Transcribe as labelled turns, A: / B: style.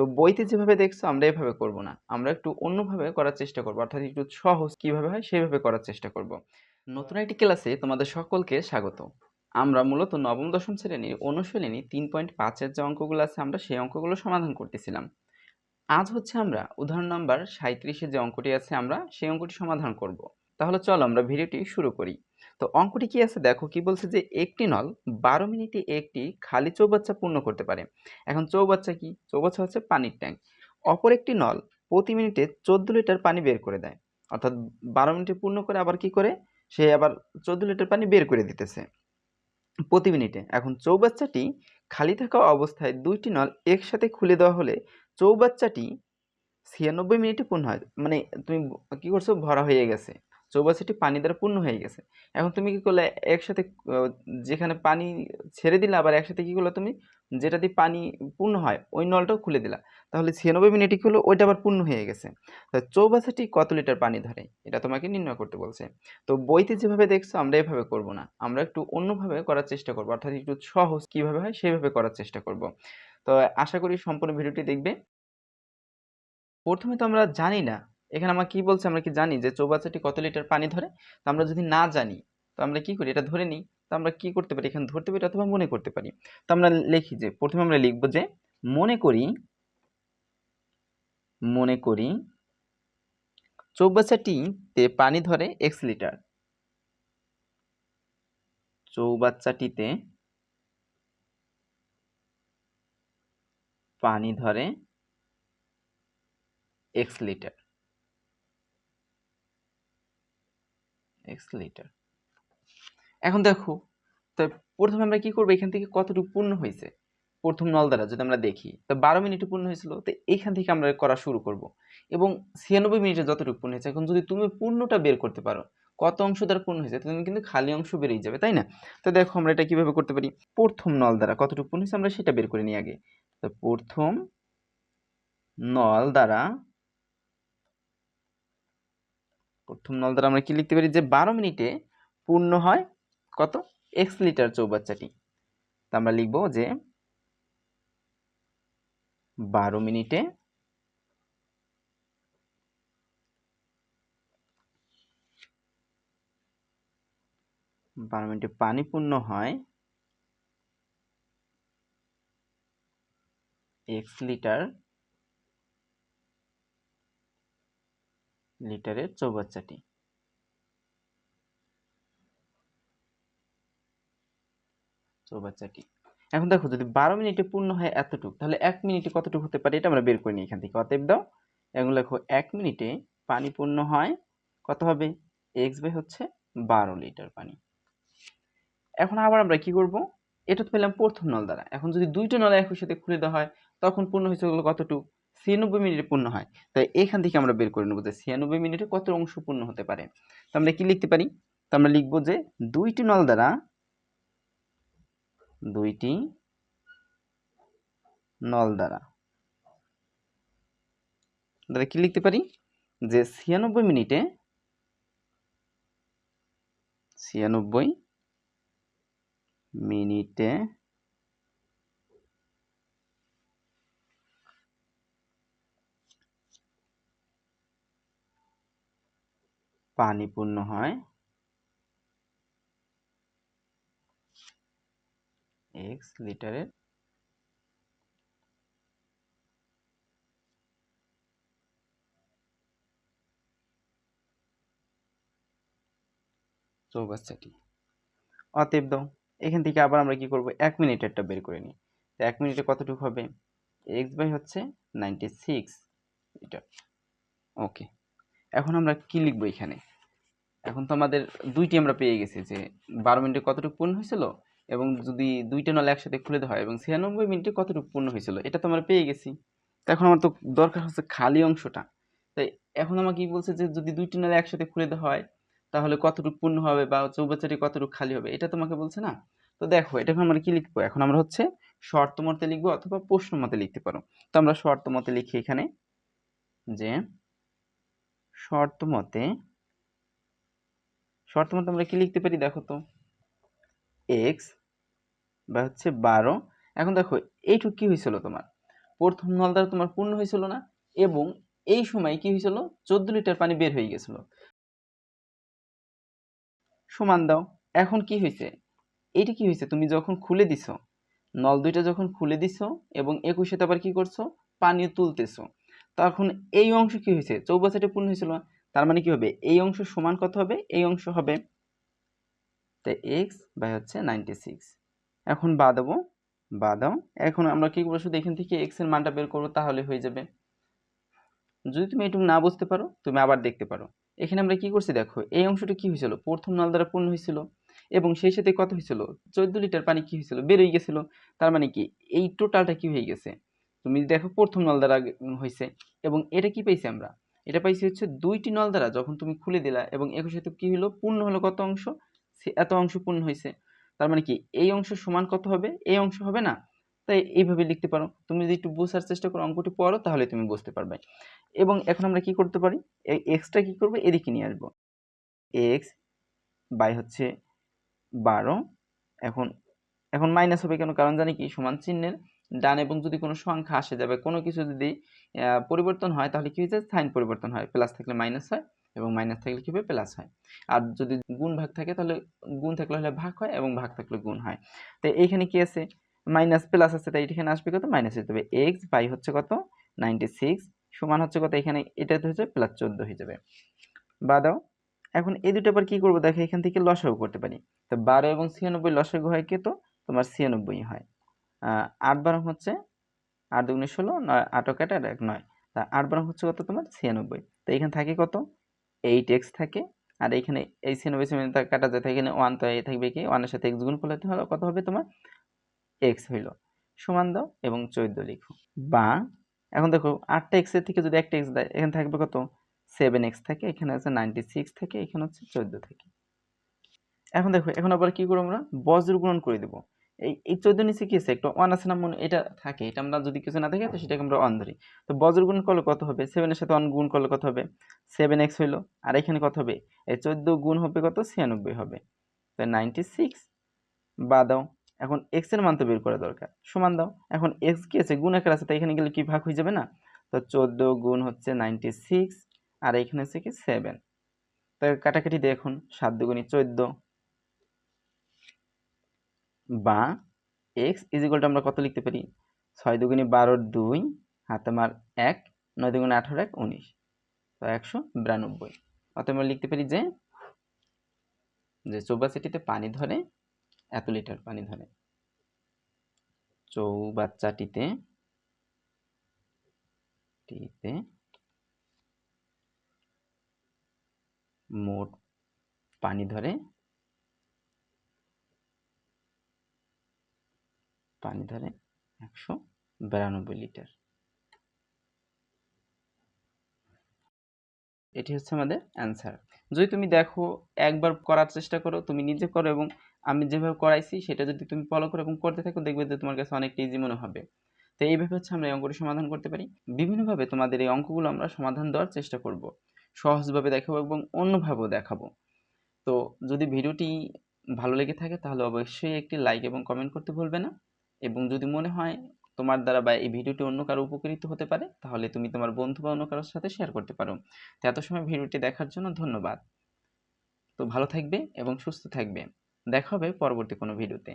A: তো বইতে যেভাবে দেখছ, আমরা এভাবে করব না। আমরা একটু অন্যভাবে করার চেষ্টা করব। অর্থাৎ একটু সহজ কীভাবে হয়, সেভাবে করার চেষ্টা করব। নতুন একটি ক্লাসে তোমাদের সকলকে স্বাগত। আমরা মূলত নবম, দশম শ্রেণির অনুশীলনী তিন পয়েন্ট পাঁচের যে অঙ্কগুলো আছে, আমরা সেই অঙ্কগুলো সমাধান করতেছিলাম। আজ হচ্ছে আমরা উদাহরণ নাম্বার সাঁত্রিশের যে অঙ্কটি আছে, আমরা সেই অঙ্কটি সমাধান করব। তাহলে চলো আমরা ভিডিওটি শুরু করি। তো অঙ্কটি কি আছে? দেখো, কি বলছে যে একটি নল বারো মিনিটে একটি খালি চৌবাচ্চা পূর্ণ করতে পারে। এখন চৌবাচ্চা কি? চৌবাচ্চা হচ্ছে পানির ট্যাঙ্ক। অপর একটি নল প্রতি মিনিটে চোদ্দ লিটার পানি বের করে দেয়। অর্থাৎ বারো মিনিটে পূর্ণ করে আবার কি করে? সে আবার চোদ্দ লিটার পানি বের করে দিতেছে প্রতি মিনিটে। এখন চৌবাচ্চাটি খালি থাকা অবস্থায় দুইটি নল একসাথে খুলে দেওয়া হলে চৌবাচ্চাটি ছিয়ানব্বই মিনিটে পূর্ণ হয়। মানে তুমি কি করছ? ভরা হয়ে গেছে। চৌবাচ্চাটি পানি দ্বারা পূর্ণ হয়ে গেছে। এখন তুমি কী করলে, একসাথে যেখানে পানি ছেড়ে দিলে, আবার একসাথে কী করলে তুমি? যেটা দিয়ে পানি পূর্ণ হয়, ওই নলটাও খুলে দিলা। তাহলে ছিয়ানব্বই মিনিটে কি হলো? ওইটা আবার পূর্ণ হয়ে গেছে। তো চৌবাচ্চাটি কত লিটার পানি ধরে? এটা তোমাকে নির্ণয় করতে বলছে। তো বইতে যেভাবে দেখছ, আমরা এভাবে করব না। আমরা একটু অন্যভাবে করার চেষ্টা করব। অর্থাৎ একটু সহজ কীভাবে হয় সেইভাবে করার চেষ্টা করব। তো আশা করি সম্পূর্ণ ভিডিওটি দেখবে। প্রথমে তো আমরা জানি না এখানে আমরা কি বলছে? আমরা কি জানি যে চৌবাচ্চাটি কত লিটার পানি ধরে? তো আমরা যদি না জানি, তো আমরা কি করি? এটা ধরে নিই। তো আমরা কি করতে পারি? এখানে ধরতে পারি অথবা মনে করতে পারি। তো আমরা লিখি যে, প্রথমে আমরা লিখব যে, মনে করি মনে করি চৌবাচ্চাটিতে পানি ধরে এক্স লিটার। চৌবাচ্চাটিতে পানি ধরে এক্স লিটার। এক্স লিটার এখন দেখো, তো প্রথমে আমরা কি করব? এখান থেকে কতটুকু পূর্ণ হয়েছে? প্রথম নল দ্বারা যদি আমরা দেখি, তো বারো মিনিটে পূর্ণ হয়েছিল, তো এইখান থেকে আমরা করা শুরু করব। এবং ছিয়ানব্বই মিনিটে যতটুকু পূর্ণ হয়েছে, এখন যদি তুমি পূর্ণটা বের করতে পারো, কত অংশ দ্বারা পূর্ণ হয়েছে তুমি কিন্তু খালি অংশ বেরিয়ে যাবে, তাই না? তো দেখো আমরা এটা কীভাবে করতে পারি? প্রথম নল দ্বারা কতটুকু পূর্ণ হয়েছে, আমরা সেটা বের করে নিই আগে। তো প্রথম নল দ্বারা প্রথম নল দ্বারা আমরা কি লিখতে পারি? যে বারো মিনিটে পূর্ণ হয় কত? এক্স লিটার চৌবাচ্চাটি। তা আমরা লিখব যে বারো মিনিটে বারো মিনিটে পানি পূর্ণ হয় এক্স লিটার লিটারের চৌবাচ্চাটি। চৌবাচ্চাটি। এখন দেখো, যদি বারো মিনিটে পূর্ণ হয় এতটুকু, তাহলে এক মিনিটে কতটুকু হতে পারে? এটা আমরা বের করে নিই এখান থেকে। অতএব দাও, এখন লেখো, এক মিনিটে পানি পূর্ণ হয় কত হবে? এক্স বাই হচ্ছে বারো লিটার পানি। এখন আবার আমরা কি করব? এটা তো পেলাম প্রথম নল দ্বারা। এখন যদি দুইটা নল একই সাথে খুলে দেওয়া হয়, তখন পূর্ণ হয়েছে কতটুকু? ছিয়ানব্বই মিনিটে পূর্ণ হয়। তাই এখান থেকে আমরা বের করে নেব যে ছিয়ানব্বই মিনিটে কত অংশ পূর্ণ হতে পারে। তো আমরা কি লিখতে পারি? তো আমরা লিখব যে দুইটি নল দ্বারা দুইটি নল দ্বারা দ্বারা কি লিখতে পারি? যে ছিয়ানব্বই মিনিটে ছিয়ানব্বই মিনিটে পানি পূর্ণ হয় এক্স লিটারের চৌবাচ্চাটি। অতএব দাও এখান থেকে আবার আমরা কি করব? এক মিনিটেরটা বের করে নিই। তো এক মিনিটে কতটুকু হবে? এক্স বাই হচ্ছে নাইনটি সিক্স লিটার ওকে এখন আমরা কি লিখব এখানে? এখন তো আমাদের দুইটি আমরা পেয়ে গেছি যে বারো মিনিটে কতটুকু পূর্ণ হয়েছিল এবং যদি দুইটা নল একসাথে খুলে দেওয়া হয় এবং ছিয়ানব্বই মিনিটে কতটুকু পূর্ণ হয়েছিল, এটা তো আমরা পেয়ে গেছি। এখন আমার তো দরকার হচ্ছে খালি অংশটা। তাই এখন আমার কি বলছে যে যদি দুইটি নল একসাথে খুলে দেওয়া হয়, তাহলে কতটুকু পূর্ণ হবে বা চৌবাচ্চাটি কতটুকু খালি হবে, এটা তোমাকে বলছে না? তো দেখো, এটা এখন আমরা কি লিখব? এখন আমরা হচ্ছে শর্ত মতে লিখব অথবা প্রশ্ন মতে লিখতে পারো। তো আমরা শর্ত মতে লিখি এখানে যে শর্ত মতে শর্ত মতে আমরা কি লিখতে পারি? দেখো তো। এক্স বা হচ্ছে বারো। এখন দেখো এইটুকু কি হয়েছিল তোমার? প্রথম নল তোমার পূর্ণ হয়েছিল না এবং এই সময় কি হয়েছিল? চোদ্দ লিটার পানি বের হয়ে গেছিল। সমান দাও। এখন কি হয়েছে? এইটা কি হয়েছে? তুমি যখন খুলে দিছো, নল দুইটা যখন খুলে দিছো এবং একুশে আবার কি করছ? পানি তুলতেছো। তখন এই অংশ কি হয়েছে? চৌবাচ্চাটা পূর্ণ হয়েছিল? তার মানে কি হবে? এই অংশ সমান কত হবে? এই অংশ হবে তাই এক্স বাই হচ্ছে নাইনটি সিক্স। এখন বা দেবো বা দাও। এখন আমরা কি করব? শুধু এখান থেকে এক্সের মানটা বের করব, তাহলে হয়ে যাবে। যদি তুমি এটুকু না বুঝতে পারো, তুমি আবার দেখতে পারো। এখানে আমরা কি করছি? দেখো, এই অংশটা কি হয়েছিল? প্রথম নল দ্বারা পূর্ণ হয়েছিল এবং সেই সাথে কত হয়েছিল? চোদ্দ লিটার পানি কি হয়েছিল? বেরোয় গেছিল। তার মানে কি? এই টোটালটা কি হয়ে গেছে? তুমি দেখো, প্রথম নল দ্বারা হয়েছে। এবং এটা কি পেয়েছি আমরা? এটা পাইছি হচ্ছে দুইটি নল দ্বারা যখন তুমি খুলে দিলা এবং একুশ সাথে কী হলো পূর্ণ হলো কত অংশ? সে- এত অংশ পূর্ণ হয়েছে তার মানে কি? এই অংশ সমান কত হবে? এই অংশ হবে না? তাই এইভাবে লিখতে পারো। তুমি যদি একটু বোঝার চেষ্টা করো অঙ্কটি পড়ো, তাহলে তুমি বুঝতে পারবে। এবং এখন আমরা কি করতে পারি? এই এক্সটা কি করবে? এদিকে নিয়ে আসব। এক্স বাই হচ্ছে বারো। এখন এখন মাইনাস হবে কেন? কারণ জানি কি? সমান চিহ্নের ডান এবং যদি কোনো সংখ্যা আসে যাবে, কোনো কিছু যদি পরিবর্তন হয়, তাহলে কি হয়ে যায় সাইন পরিবর্তন হয়, প্লাস থাকলে মাইনাস হয় এবং মাইনাস থাকলে কি হবে? প্লাস হয়। আর যদি গুণ ভাগ থাকে, তাহলে গুণ থাকলে হলে ভাগ হয় এবং ভাগ থাকলে গুণ হয়। তো এইখানে কি আছে? মাইনাস প্লাস আছে, তাই এখানে আসবে কত? মাইনাস হয়ে যাবে। এক্স বাই হচ্ছে কত? নাইনটি সিক্স সমান হচ্ছে কত? এখানে এটাতে হচ্ছে প্লাস চোদ্দ হয়ে যাবে। বা দাও। এখন এই দুটো আবার কি করব? দেখো, এখান থেকে লসাগু করতে পারি। তো বারো এবং ছিয়ানব্বই লসাগু হয় কে তো? তোমার ছিয়ানব্বই হয়। আট বারো হচ্ছে আট দুগুণে ষোলো, নয় আটক কাটা আর এক, নয়। তা আট বারো হচ্ছে কত তোমার? ছিয়ানব্বই। তো এখানে থাকে কত? এইট এক্স থাকে। আর এখানে এই ছিয়ানব্বই ছিয়ানব্বই কাটা যায় এখানে ওয়ান তো থাকবে কি? ওয়ানের সাথে এক্স গুণ করলে হলো কত হবে তোমার? এক্স হইল। সমান দাও এবং চোদ্দ লিখো। বা, এখন দেখো আটটা এক্সের থেকে যদি একটা এক্স দেয়, এখানে থাকবে কত? সেভেন এক্স থাকে, এখানে আছে নাইনটি সিক্স থাকে, এখানে হচ্ছে চোদ্দ থাকে। এখন দেখো, এখন আবার কি করব আমরা? বজ্র গুণন করে দেবো। এই এই চোদ্দ নিচে কি আছে? একটা ওয়ান আছে না মনে এটা থাকে, এটা আমরা যদি কিছু না থাকে, তো সেটাকে আমরা ওয়ান ধরি। তো বজ্র গুণ করলে কত হবে? সেভেনের সাথে ওয়ান গুণ করলে কত হবে? সেভেন এক্স হইল, আর এখানে কত হবে? এই চোদ্দ গুণ হবে কত? ছিয়ানব্বই হবে। তো নাইনটি সিক্স বা দাও। এখন এক্সের মান তো বের করা দরকার। সমান দাও। এখন এক্স কি আছে? গুণ আকার আছে, তাই এখানে গেলে কি ভাগ হয়ে যাবে না? তো চোদ্দ গুণ হচ্ছে নাইনটি সিক্স আর এখানে হচ্ছে কি সেভেন তো কাটাকাটি দেখুন, সাত দুগুণি চোদ্দ বা এক্স ইজিকলটা আমরা কত লিখতে পারি? ছয় দুগুণি বারোর দুই, হাতে আমার এক, নয় দুগুণে আঠারো এক, উনিশ। তো একশো বিরানব্বই। অতএব আমরা লিখতে পারি যে যে চৌবাচ্চাটিতে পানি ধরে, এত লিটার পানি ধরে। চৌবাচ্চাটিতে, টিতে মোট পানি ধরে পানি ধরে একশো বিরানব্বই লিটার। এটি হচ্ছে আমাদের অ্যান্সার। যদি তুমি দেখো একবার করার চেষ্টা করো, তুমি নিজে করো এবং আমি যেভাবে করাইছি সেটা যদি তুমি ফলো করো এবং করতে থাকো, দেখবে যে তোমার কাছে অনেকটা ইজি মনে হবে। তো এইভাবে হচ্ছে আমরা এই অঙ্কটি সমাধান করতে পারি। বিভিন্নভাবে তোমাদের এই অঙ্কগুলো আমরা সমাধান দেওয়ার চেষ্টা করব। সহজভাবে দেখাবো এবং অন্যভাবেও দেখাবো। তো যদি ভিডিওটি ভালো লেগে থাকে, তাহলে অবশ্যই একটি লাইক এবং কমেন্ট করতে ভুলবে না। এবং যদি মনে হয় তোমার দ্বারা বা এই ভিডিওটি অন্য কারও উপকৃত হতে পারে, তাহলে তুমি তোমার বন্ধু বা অন্য কারোর সাথে শেয়ার করতে পারো। তো এত সময় ভিডিওটি দেখার জন্য ধন্যবাদ। তো ভালো থাকবে এবং সুস্থ থাকবে। দেখা হবে পরবর্তী কোনো ভিডিওতে।